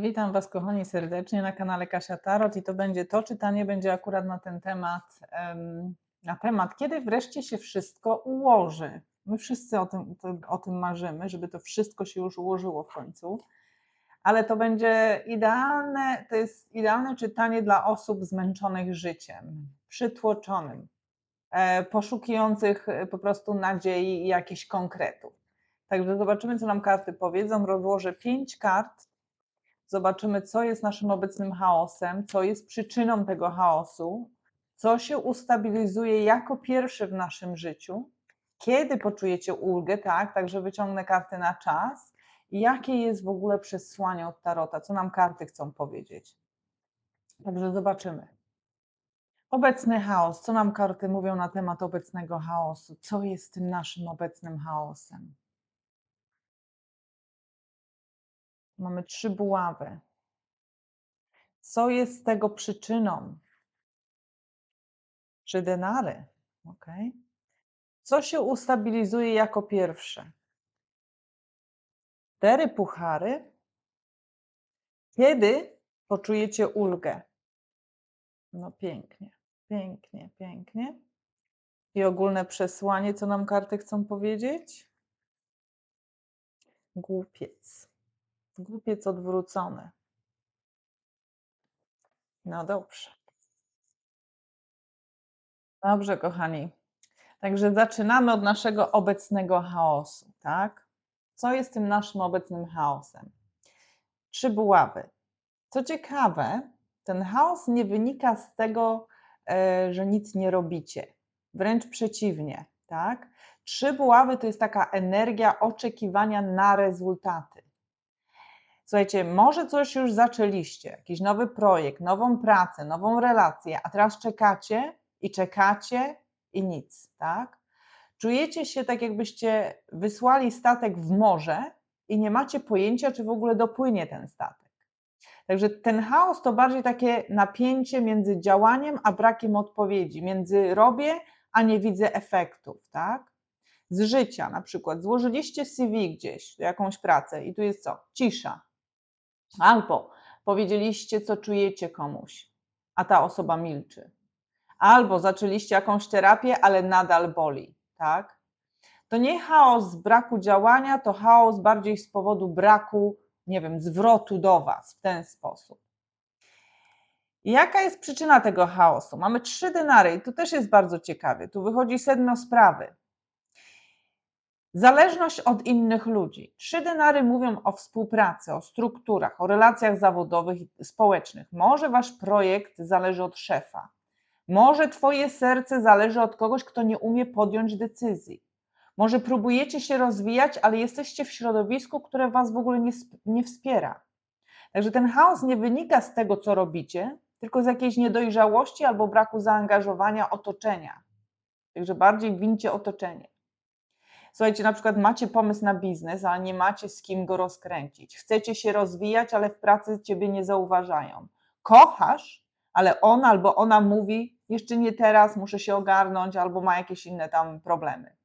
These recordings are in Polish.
Witam Was, kochani, serdecznie na kanale Kasia Tarot i to będzie to czytanie, będzie akurat na ten temat, em, na temat, kiedy wreszcie się wszystko ułoży. My wszyscy o tym, o tym marzymy, żeby to wszystko się już ułożyło w końcu, ale to będzie idealne, to jest idealne czytanie dla osób zmęczonych życiem, przytłoczonym, e, poszukujących e, po prostu nadziei i jakichś konkretów. Także zobaczymy, co nam karty powiedzą. Rozłożę pięć kart zobaczymy, co jest naszym obecnym chaosem, co jest przyczyną tego chaosu, co się ustabilizuje jako pierwsze w naszym życiu, kiedy poczujecie ulgę, tak, także wyciągnę karty na czas jakie jest w ogóle przesłanie od Tarota, co nam karty chcą powiedzieć. Także zobaczymy. Obecny chaos, co nam karty mówią na temat obecnego chaosu, co jest tym naszym obecnym chaosem. Mamy trzy buławy. Co jest tego przyczyną? Trzy denary. Ok. Co się ustabilizuje jako pierwsze? Cztery puchary. Kiedy poczujecie ulgę? No pięknie, pięknie, pięknie. I ogólne przesłanie, co nam karty chcą powiedzieć? Głupiec. Głupiec odwrócony. No dobrze. Dobrze, kochani. Także zaczynamy od naszego obecnego chaosu, tak? Co jest tym naszym obecnym chaosem? Trzy buławy. Co ciekawe, ten chaos nie wynika z tego, e, że nic nie robicie. Wręcz przeciwnie, tak? Trzy buławy to jest taka energia oczekiwania na rezultaty. Słuchajcie, może coś już zaczęliście, jakiś nowy projekt, nową pracę, nową relację, a teraz czekacie i czekacie i nic, tak? Czujecie się tak, jakbyście wysłali statek w morze i nie macie pojęcia, czy w ogóle dopłynie ten statek. Także ten chaos to bardziej takie napięcie między działaniem a brakiem odpowiedzi, między robię, a nie widzę efektów, tak? Z życia na przykład złożyliście CV gdzieś, jakąś pracę i tu jest co? Cisza, Albo powiedzieliście, co czujecie komuś, a ta osoba milczy. Albo zaczęliście jakąś terapię, ale nadal boli, tak? To nie chaos z braku działania, to chaos bardziej z powodu braku, nie wiem, zwrotu do Was w ten sposób. jaka jest przyczyna tego chaosu? Mamy trzy denary i tu też jest bardzo ciekawie. Tu wychodzi sedno sprawy. Zależność od innych ludzi. Trzy denary mówią o współpracy, o strukturach, o relacjach zawodowych i społecznych. Może wasz projekt zależy od szefa. Może twoje serce zależy od kogoś, kto nie umie podjąć decyzji. Może próbujecie się rozwijać, ale jesteście w środowisku, które was w ogóle nie, nie wspiera. Także ten chaos nie wynika z tego, co robicie, tylko z jakiejś niedojrzałości albo braku zaangażowania otoczenia. Także bardziej wincie otoczenie. Słuchajcie, na przykład macie pomysł na biznes, ale nie macie z kim go rozkręcić. Chcecie się rozwijać, ale w pracy ciebie nie zauważają. Kochasz, ale on albo ona mówi, jeszcze nie teraz, muszę się ogarnąć, albo ma jakieś inne tam problemy.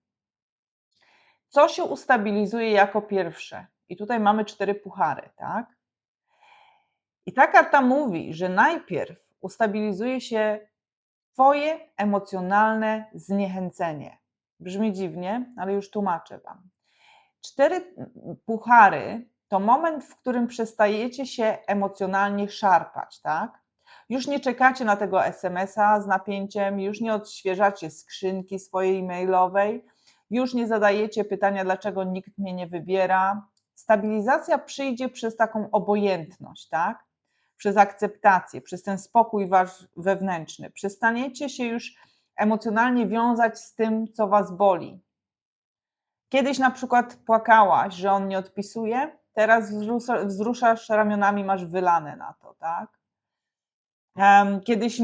Co się ustabilizuje jako pierwsze? I tutaj mamy cztery puchary, tak? I ta karta mówi, że najpierw ustabilizuje się Twoje emocjonalne zniechęcenie. Brzmi dziwnie, ale już tłumaczę Wam. Cztery puchary to moment, w którym przestajecie się emocjonalnie szarpać, tak? Już nie czekacie na tego SMS-a z napięciem, już nie odświeżacie skrzynki swojej e-mailowej, już nie zadajecie pytania, dlaczego nikt mnie nie wybiera. Stabilizacja przyjdzie przez taką obojętność, tak? Przez akceptację, przez ten spokój wasz wewnętrzny. Przestaniecie się już emocjonalnie wiązać z tym, co was boli. Kiedyś na przykład płakałaś, że on nie odpisuje, teraz wzruszasz ramionami, masz wylane na to, tak? Kiedyś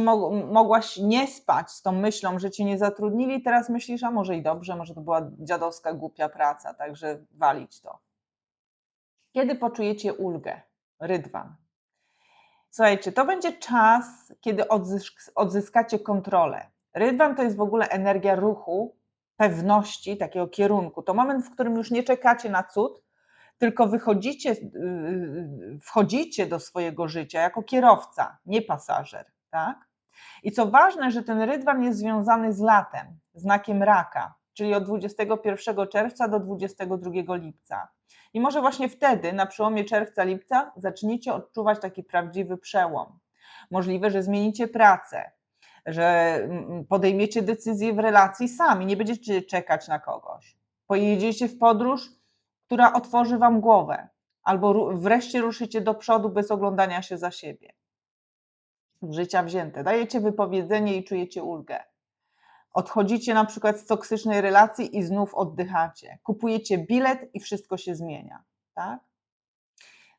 mogłaś nie spać z tą myślą, że cię nie zatrudnili, teraz myślisz, a może i dobrze, może to była dziadowska głupia praca, także walić to. Kiedy poczujecie ulgę? Rydwan. Słuchajcie, to będzie czas, kiedy odzysk- odzyskacie kontrolę. Rydwan to jest w ogóle energia ruchu, pewności, takiego kierunku. To moment, w którym już nie czekacie na cud, tylko wychodzicie, yy, wchodzicie do swojego życia jako kierowca, nie pasażer. Tak? I co ważne, że ten rydwan jest związany z latem, znakiem raka, czyli od 21 czerwca do 22 lipca. I może właśnie wtedy, na przełomie czerwca-lipca, zaczniecie odczuwać taki prawdziwy przełom. Możliwe, że zmienicie pracę, że mm, podejmiecie decyzję w relacji sami, nie będziecie czekać na kogoś. Pojedziecie w podróż, która otworzy wam głowę, albo wreszcie ruszycie do przodu bez oglądania się za siebie. Życia wzięte. Dajecie wypowiedzenie i czujecie ulgę. Odchodzicie na przykład z toksycznej relacji i znów oddychacie. Kupujecie bilet i wszystko się zmienia. Tak?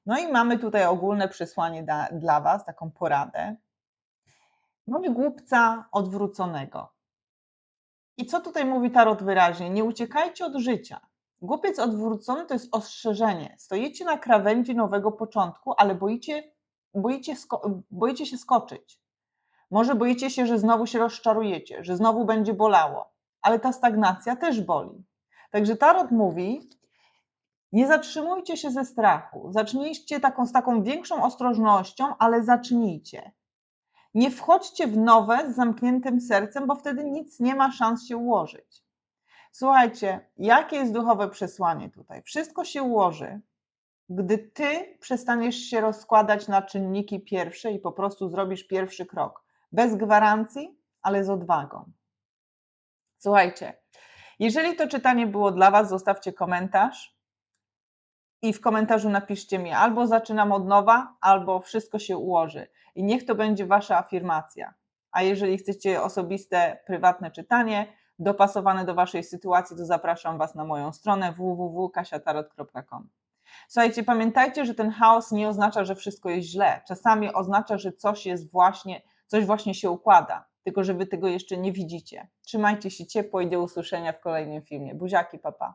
No i mamy tutaj ogólne przesłanie da, dla Was, taką poradę. Mamy głupca odwróconego. I co tutaj mówi Tarot wyraźnie? Nie uciekajcie od życia. Głupiec odwrócony to jest ostrzeżenie. Stoicie na krawędzi nowego początku, ale boicie, boicie, boicie się skoczyć. Może boicie się, że znowu się rozczarujecie, że znowu będzie bolało, ale ta stagnacja też boli. Także Tarot mówi, nie zatrzymujcie się ze strachu. Zacznijcie taką, z taką większą ostrożnością, ale zacznijcie. Nie wchodźcie w nowe z zamkniętym sercem, bo wtedy nic nie ma szans się ułożyć. Słuchajcie, jakie jest duchowe przesłanie tutaj? Wszystko się ułoży, gdy ty przestaniesz się rozkładać na czynniki pierwsze i po prostu zrobisz pierwszy krok. Bez gwarancji, ale z odwagą. Słuchajcie, jeżeli to czytanie było dla Was, zostawcie komentarz i w komentarzu napiszcie mi albo zaczynam od nowa, albo wszystko się ułoży. I niech to będzie Wasza afirmacja. A jeżeli chcecie osobiste, prywatne czytanie, dopasowane do Waszej sytuacji, to zapraszam Was na moją stronę www.kasiatarot.com. Słuchajcie, pamiętajcie, że ten chaos nie oznacza, że wszystko jest źle. Czasami oznacza, że coś jest właśnie, coś właśnie się układa, tylko że Wy tego jeszcze nie widzicie. Trzymajcie się ciepło i do usłyszenia w kolejnym filmie. Buziaki, papa.